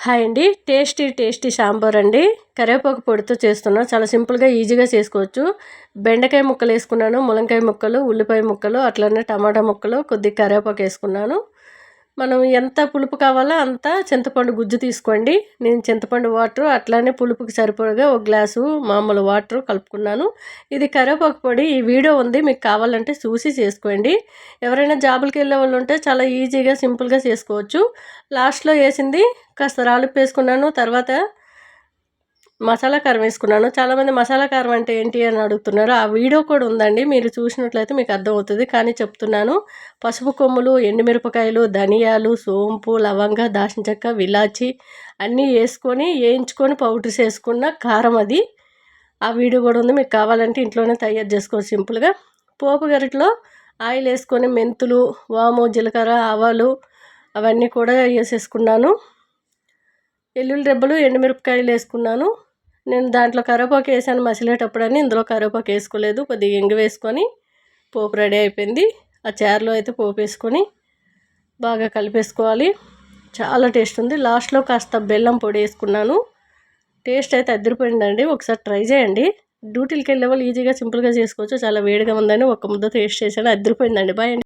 Hi అండి. Tasty tasty sambar అండి. కరివేపాకు పొడితో చేస్తున్నా. చాలా సింపుల్గా ఈజీగా చేసుకోవచ్చు. బెండకాయ ముక్కలు వేసుకున్నాను ములంకాయ ముక్కలు ఉల్లిపాయ ముక్కలు అట్లనే టమాటా ముక్కలు కొద్దిగా కరివేపాకు వేసుకున్నాను. మనం ఎంత పులుపు కావాలో అంత చింతపండు గుజ్జు తీసుకోండి. నేను చింతపండు వాటర్ అట్లానే పులుపుకి సరిపడగా ఒక గ్లాసు మామూలు వాటర్ కలుపుకున్నాను. ఇది కరివేపాకు పొడి. ఈ వీడియో ఉంది. మీకు కావాలంటే చూసి చేసుకోండి. ఎవరైనా జాబులకి వెళ్ళే వాళ్ళు ఉంటే చాలా ఈజీగా సింపుల్గా చేసుకోవచ్చు. లాస్ట్లో వేసింది కాస్త రాలుపు వేసుకున్నాను. తర్వాత మసాలా కారం వేసుకున్నాను. చాలామంది మసాలా కారం అంటే ఏంటి అని అడుగుతున్నారు. ఆ వీడియో కూడా ఉందండి. మీరు చూసినట్లయితే మీకు అర్థమవుతుంది. కానీ చెప్తున్నాను. పసుపు కొమ్ములు ఎండుమిరపకాయలు ధనియాలు సోంపు లవంగ దాచిన చెక్క విలాచి అన్నీ వేసుకొని వేయించుకొని పౌడర్స్ వేసుకున్న కారం అది. ఆ వీడియో కూడా ఉంది. మీకు కావాలంటే ఇంట్లోనే తయారు చేసుకోవచ్చు సింపుల్గా. పోపు గరిటలో ఆయిల్ వేసుకొని మెంతులు వాము జీలకర్ర ఆవాలు అవన్నీ కూడా వేసేసుకున్నాను. ఎల్లుల్లి రెబ్బలు ఎండుమిరపకాయలు వేసుకున్నాను. నేను దాంట్లో కరివేపాకు వేసాను మసిలేటప్పుడు ఇందులో కరివేపాకు వేసుకోలేదు. కొద్దిగా ఎంగి వేసుకొని పోపు రెడీ అయిపోయింది. ఆ చారులో అయితే పోపు వేసుకొని బాగా కలిపేసుకోవాలి. చాలా టేస్ట్ ఉంది. లాస్ట్లో కాస్త బెల్లం పొడి వేసుకున్నాను. టేస్ట్ అయితే అద్దరిపోయిందండి ఒకసారి ట్రై చేయండి. డ్యూటీలకి వెళ్ళే వాళ్ళు ఈజీగా సింపుల్గా చేసుకోవచ్చు. చాలా వేడిగా ఉందని ఒక ముద్ద టేస్ట్ చేశాను. అద్దరిపోయిందండి బాయ్